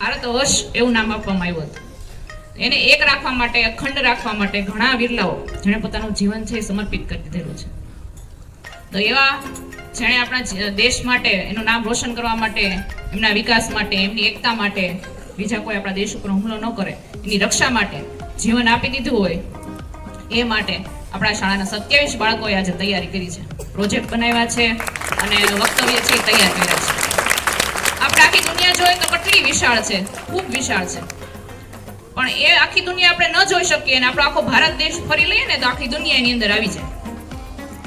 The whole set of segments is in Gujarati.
ભારત વર્ષ એવું નામ આપવામાં આવ્યું હતું. એને એક રાખવા માટે અખંડ રાખવા માટે ઘણા વિરલાઓ જેણે પોતાનું જીવન છે સમર્પિત કરી દીધેલું છે. તો એવા જેણે આપણા દેશ માટે, એનું નામ રોશન કરવા માટે, એમના વિકાસ માટે, એમની એકતા માટે બીજા કોઈ આપણા દેશ ઉપર હુમલો ન કરે, એની રક્ષા માટે જીવન આપી દીધું હોય, એ માટે આપણા શાળાના સત્યાવીસ બાળકોએ આજે તૈયારી કરી છે. પ્રોજેક્ટ બનાવ્યા છે અને વક્તવ્ય છે તૈયાર કર્યા છે. જોઈએ તો કેટલી વિશાળ છે? ખૂબ વિશાળ છે. પણ એ આખી દુનિયા આપણે ન જોઈ શકીએ અને આપણો આખો ભારત દેશ ફરી લઈએ ને તો આખી દુનિયા એની અંદર આવી જાય.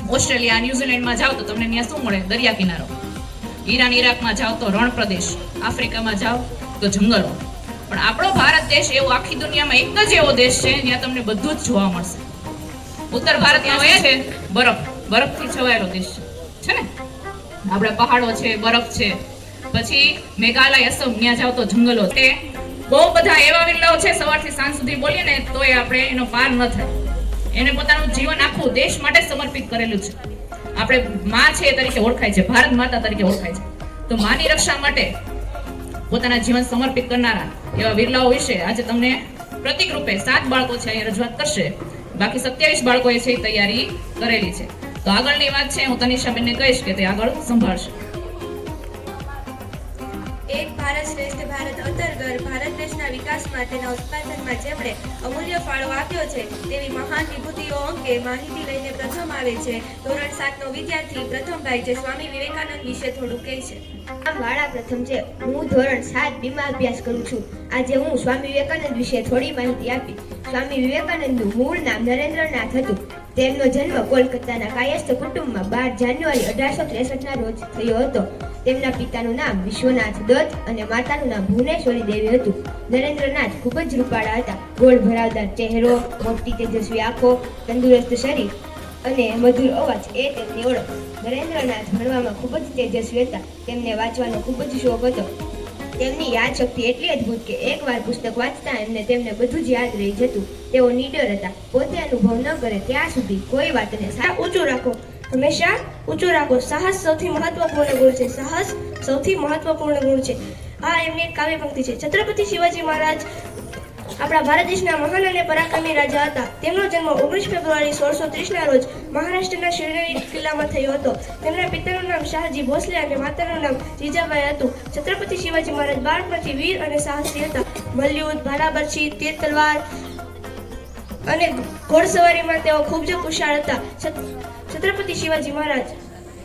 ઓસ્ટ્રેલિયા ન્યુઝીલેન્ડમાં જાઓ તો તમને ત્યાં શું મળે? દરિયા કિનારો. ઈરાન ઈરાકમાં જાઓ તો રણ પ્રદેશ આફ્રિકામાં જાઓ તો જંગલો. પણ આપણો ભારત દેશ એવો આખી દુનિયામાં એક જ એવો દેશ છે જ્યાં તમને બધું જ જોવા મળશે. ઉત્તર ભારતમાં એ છે? બરફ. બરફથી છવાયેલો દેશ છે. છે ને? આપણે પહાડો છે બરફ છે. પછી મેઘાલય અસમ ત્યાં જાઓ તો જંગલો તે બહુ બધા એવા વિરલાઓ છે, સવારથી સાંજ સુધી બોલીએ ને તોય આપણે એનો પાર ન થાય. એને પોતાનું જીવન આખું દેશ માટે સમર્પિત કરેલું છે. આપણે માં છે એ તરીકે ઓળખાય છે, ભારત માતા તરીકે ઓળખાય છે. તો માની રક્ષા માટે પોતાના જીવન સમર્પિત કરનારા એવા વિરલાઓ વિશે આજે તમને પ્રતિક રૂપે સાત બાળકો છે, અહીંયા રજૂઆત કરશે. બાકી સત્યાવીસ બાળકોએ છે તૈયારી કરેલી છે. તો આગળની વાત છે, હું તનિષાબેનને કહીશ કે તે આગળ સંભાળશે. ભારત શ્રેષ્ઠ ભારત અંતર્ગત ભારત દેશના વિકાસ માટેના ઉત્પાદનમાં જેમણે અમૂલ્ય ફાળો આપ્યો છે, તેવી મહાન વિભૂતિઓ અંગે માહિતી લઈને પ્રથમ આવે છે. ધોરણ સાતનો વિદ્યાર્થી પ્રથમભાઈ જે સ્વામી વિવેકાનંદ વિશે થોડું કહે છે. વાળા પ્રથમ છે. હું ધોરણ સાત બીમાં અભ્યાસ કરું છું. આજે હું સ્વામી વિવેકાનંદ વિશે થોડી માહિતી આપી. સ્વામી વિવેકાનંદનું મૂળ નામ નરેન્દ્રનાથ હતું. તેમનો જન્મ કોલકાતાના કાયસ્થ કુટુંબમાં બાર જાન્યુઆરી અઢારસો ત્રેસઠના રોજ થયો હતો. તેમના પિતાનું નામ વિશ્વનાથ દત્ત અને માતાનું નામ ભુવનેશ્વરી દેવી હતું. નરેન્દ્રનાથ ખૂબ જ રૂપાળા હતા. ગોળ ભરાવદાર ચહેરો, મોટી તેજસ્વી આંખો, તંદુરસ્ત શરીર અને મધુર અવાજ એ તેમની ઓળખ. નરેન્દ્રનાથ ભણવામાં ખૂબ જ તેજસ્વી હતા. તેમને વાંચવાનો ખૂબ જ શોખ હતો. તેમની યાદશક્તિ એટલી અદ્ભુત કે એકવાર પુસ્તક વાંચતા એમને તેમને બધું જ યાદ રહી જતું. તેઓ નીડર હતા. પોતે અનુભવ ન કરે ત્યાં સુધી કોઈ વાતને સારા ઊંચું રાખો. હંમેશા ઊંચું રાખો. સાહસ સૌથી મહત્વપૂર્ણ ગુણ છે. સાહસ સૌથી મહત્વપૂર્ણ ગુણ છે. આ એમની કાવ્ય પંક્તિ છે. છત્રપતિ શિવાજી મહારાજ આપણા ભારત દેશના મહાન અને પરાક્રમી રાજા હતા. તેમનો જન્મ ઓગણીસ ફેબ્રુઆરી સોળસો ત્રીસના રોજ મહારાષ્ટ્રના શિરડી કિલ્લામાં થયો હતો. તેમના પિતાનું નામ શાહજી ભોસલે અને માતાનું નામ જીજાબાઈ હતું. છત્રપતિ શિવાજી મહારાજ બાળપણથી વીર અને સાહસી હતા. મલ્યુદ્ધ ભાલાબરછી તીર તલવાર અને ઘોડસવારીમાં તેઓ ખૂબ જ કુશળ હતા. છત્રપતિ શિવાજી મહારાજ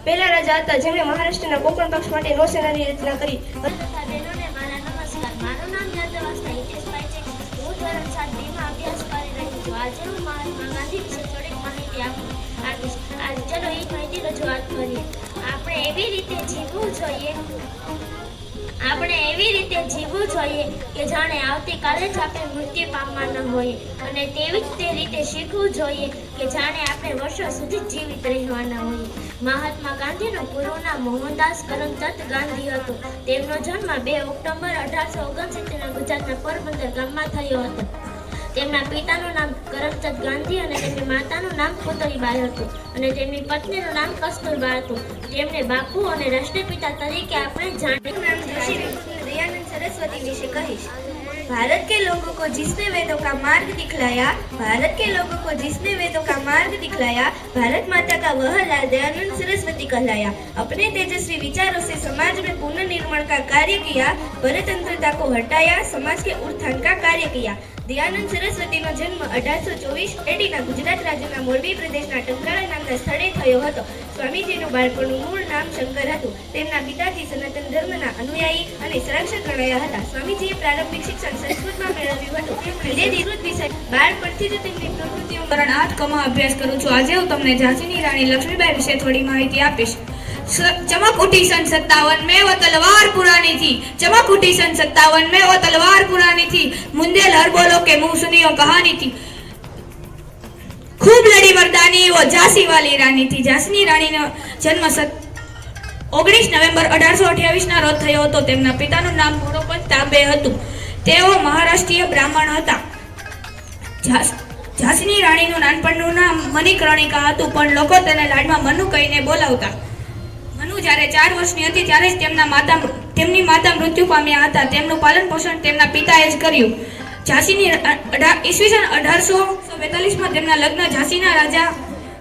પહેલા રાજા હતા, જેમણે મહારાષ્ટ્રના કોકણ પક્ષ માટે નૌસેનાની રચના કરી. મારા નામ યાદવાસ્તા હિતેશભાઈ છે. હું ધોરણ સાત બીમાં અભ્યાસ કરી રહી છું. આજે હું મહાત્મા ગાંધી વિશે થોડીક માહિતી આપું. આપીશ આજ ચલો, એક માહિતી રજૂઆત કરીએ. એવી રીતે જીવવું જોઈએ? આપણે એવી રીતે જીવવું જોઈએ કે જાણે આવતીકાલે જ આપણે મૃત્યુ પામવાના હોઈએ. અને તેવી જ તે રીતે શીખવું જોઈએ કે જાણે આપણે વર્ષો સુધી જીવિત રહેવાના હોઈએ. મહાત્મા ગાંધીનો પૂર્વના મોહનદાસ કરમચંદ ગાંધી હતો. તેમનો જન્મ બે ઓક્ટોબર અઢારસો ઓગણસિત્તેરના ગુજરાતના પોરબંદર ગામમાં થયો હતો. તેમના પિતાનું નામ કરમચંદ ગાંધી અને તેમની માતાનું નામ પુતળીબાઈ હતું અને તેમની પત્નીનું નામ કસ્તુરબા હતું તેમને બાપુ અને રાષ્ટ્રપિતા તરીકે આપણે જાણીએ નામ જોશી દયાનંદ सरस्वती विषय कहिश भारत के लोगों को जिसने वेदों का मार्ग दिखलाया भारत के लोगों को जिसने वेदों का मार्ग दिखलाया भारत माता का वह लाल दयानंद सरस्वती कहलाया अपने तेजस्वी विचारों से समाज में पुनर्निर्माण का कार्य किया परतंत्रता को हटाया समाज के उत्थान का कार्य किया દયાનંદ સરસ્વતીનો જન્મ અઢારસો ચોવીસ એટીના ગુજરાત રાજ્યના મોરબી પ્રદેશના ટંકારા નામના સ્થળે થયો હતો. સ્વામીજીનું બાળપણનું મૂળ નામ શંકર હતું. તેમના પિતાજી સનાતન ધર્મના અનુયાયી અને સંરક્ષક ગણાયા હતા. સ્વામીજીએ પ્રારંભિક શિક્ષણ સંસ્કૃતમાં મેળવ્યું હતું. જે ધીરે વિષય બાળપણથી જ તેમની પ્રવૃત્તિઓ આઠ કમાં અભ્યાસ કરું છું. આજે હું તમને ઝાંસીની રાણી લક્ષ્મીબાઈ વિશે થોડી માહિતી આપીશ. चमक उठी सन सत्तावन में वो तलवार पुरानी थी। चमक उठी सन सत्तावन में वो तलवार पुरानी थी। मुंदे लहर बोलो के मुंह सुनियो कहानी थी। खूब लड़ी मर्दानी, वो झांसी वाली रानी थी। झांसीની રાણીનો જન્મ ઓગણીસ નવેમ્બર અઢારસો અઠ્યાવીસ ના રોજ થયો હતો. તેમના પિતાનું નામ મોરોપત તાંબે હતું. તેઓ મહારાષ્ટ્રીય બ્રાહ્મણ હતા. ઝાંસીની રાણીનું નાનપણનું નામ મણિકર્ણિકા હતું, પણ લોકો તેને લાડમાં મનુ કહીને બોલાવતા. હતું જ્યારે ચાર વર્ષની હતી ત્યારે જ તેમના માતા તેમની માતા મૃત્યુ પામ્યા હતા. તેમનું પાલન પોષણ તેમના પિતાએ જ કર્યું. ઝાંસીની ઈસવીસન અઢારસો બેતાલીસમાં તેમના લગ્ન ઝાંસીના રાજા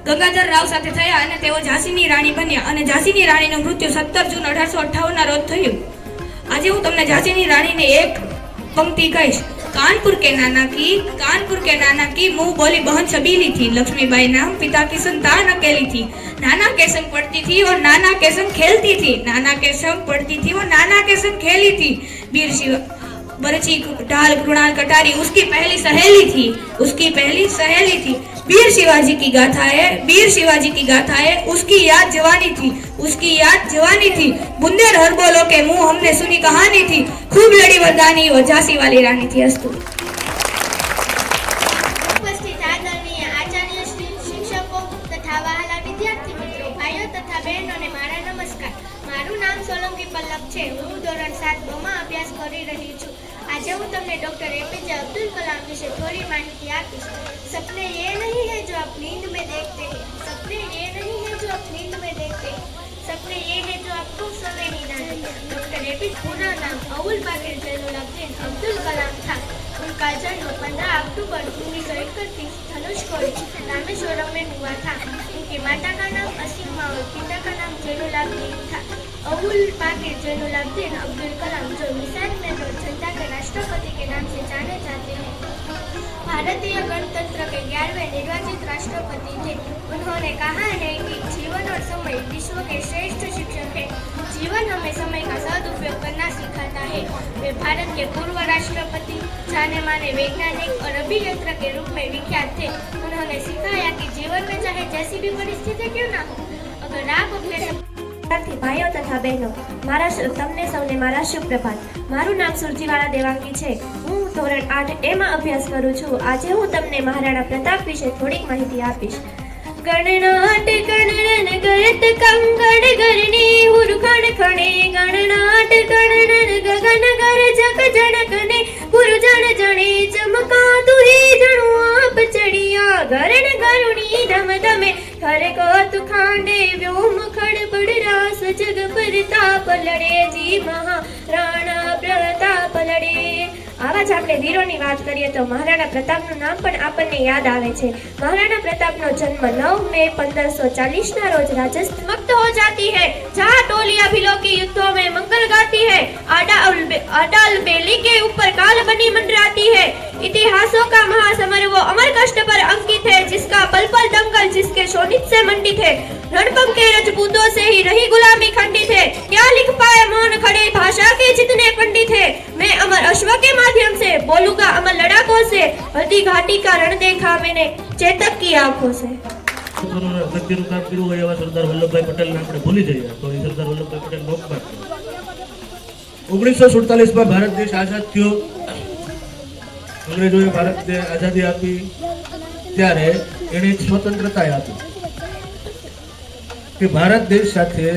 ગંગાધર રાવ સાથે થયા અને તેઓ ઝાંસીની રાણી બન્યા અને ઝાંસીની રાણીનું મૃત્યુ સત્તર જૂન અઢારસો અઠ્ઠાવનના રોજ થયું. આજે હું તમને ઝાંસીની રાણીને એક પંક્તિ કહીશ. कानपुर के नाना की, कानपुर के नाना की मुँह बोली बहन छबीली थी। लक्ष्मीबाई नाम पिता की संतान अकेली थी। नाना के संग पढ़ती थी और नाना के संग खेलती थी। नाना के संग पढ़ती थी और नाना के संग खेली थी। वीर शिव बरछी ढाल कृणाल कटारी उसकी पहली सहेली थी उसकी पहली सहेली थी वीर शिवाजी की गाथा है वीर शिवाजी की गाथा है उसकी याद जवानी थी उसकी याद जवानी थी बुंदेल हर बोलो के मुंह हमने सुनी कहानी थी खूब लड़ी वरदानी वो झांसी वाली रानी थी अस्तु ઉપસ્થિત આદરણીય આચાર્ય શ્રી શિક્ષકો તથા વહાલા વિદ્યાર્થી મિત્રો ભાઈઓ તથા બહેનોને મારા નમસ્કાર મારું નામ સોલંકી પલ્લવ છે હું ધોરણ સાત બમાં અભ્યાસ કરી રહી છું આજે હું તમને ડૉક્ટર એપીજે અબ્દુલ કલામ વિશે થોડી માહિતી આપીશ સપને ये नहीं है जो आप नींद में देखते हैं सपने ये नहीं है जो आप नींद में देखते हैं सपने ये है जो आपको सोने नहीं डालते डॉक्टर एपीजे पूरा नाम अबुल पाकिर जैनुलाब्दीन अब्दुल कलाम था उनका जन्म 15 अक्टूबर उन्नीस सौ इकतीस धनुषकोडी रामेश्वरम में हुआ था उनकी माता का नाम असीमा और पिता का नाम जैनुलाब्दीन था अबुल पाकिर जैनुलाब्दीन अब्दुल कलाम जो मिसाइल मैन और जनता के राष्ट्रपति के नाम से जाने जाते हैं भारतीय गणतंत्र के ग्यारहवें निर्वाचित राष्ट्रपति थे उन्होंने कहा है कि जीवन और समय विश्व के श्रेष्ठ शिक्षक है जीवन हमें समय का सदुपयोग करना सिखाता है वे भारत के पूर्व राष्ट्रपति जाने माने वैज्ञानिक और अभियंत्र के रूप में विख्यात थे उन्होंने सिखाया कि जीवन में चाहे जैसी भी परिस्थिति क्यों ना हो अगर आप अपने सप- વિદ્યાર્થી ભાઈઓ તથા બહેનો, મારા તમને સૌને મારા શુભ મારું નામ સુરજીવાળા દેવાંગી છે. હું ધોરણ આઠ એમાં અભ્યાસ કરું છું. આજે હું તમને મહારાણા પ્રતાપ વિશે થોડીક માહિતી આપીશ. ગણનાટ ગણન ગરત કંગણ ગરણી હુરખણ ખણે. ગણનાટ ગણન ગગન ગર જગ જણકને ગુરુ જણ જણે ચમકા તુહી જણું આપ ચડિયા ગરણ ગરુણી ધમ ધમે હર કોત ખાંડે વ્યોમ ખડબડ રાસ જગ પરતાપ લડે જી મહા રાણા પ્રતાપ લડે. આવા જ આપણે વીરોની વાત કરીએ તો મહારાણા પ્રતાપનું નામ પણ આપણને યાદ આવે છે મહારાણા પ્રતાપનો જન્મ નવ મે પંદરસો ચાલીસના રોજ રાજસ્થાન मक्त हो जाती है जहाँ टोलियां भिलो की युद्धों में मंगल गाती है अडाल अडाल बेली के ऊपर काल बनी मंडराती है इतिहासों का महासमर वो अमर कष्ट पर अंकित है जिसका पल पल दंगल जिसके शोणित से मंडित है रणपम के रजपूतों से ही रही गुलामी खंडित है क्या लिख पाए मौन खड़े भाषा के जितने पंडित है मैं अमर अश्व के माध्यम से बोलूंगा अमर लड़ाकों से हल्दी घाटी का रण देखा मैंने चेतक की आंखों से પોતાનું અગત્યનું કામ કર્યું હોય એવા સરદાર વલ્લભભાઈ પટેલને આપણે ભૂલી જઈએ તો એ સરદાર વલ્લભભાઈ પટેલ લોકમાં ઓગણીસો સુડતાલીસમાં ભારત દેશ આઝાદ થયો અંગ્રેજોએ ભારતને આઝાદી આપી ત્યારે એણે એક સ્વતંત્રતા આપી કે ભારત દેશ સાથે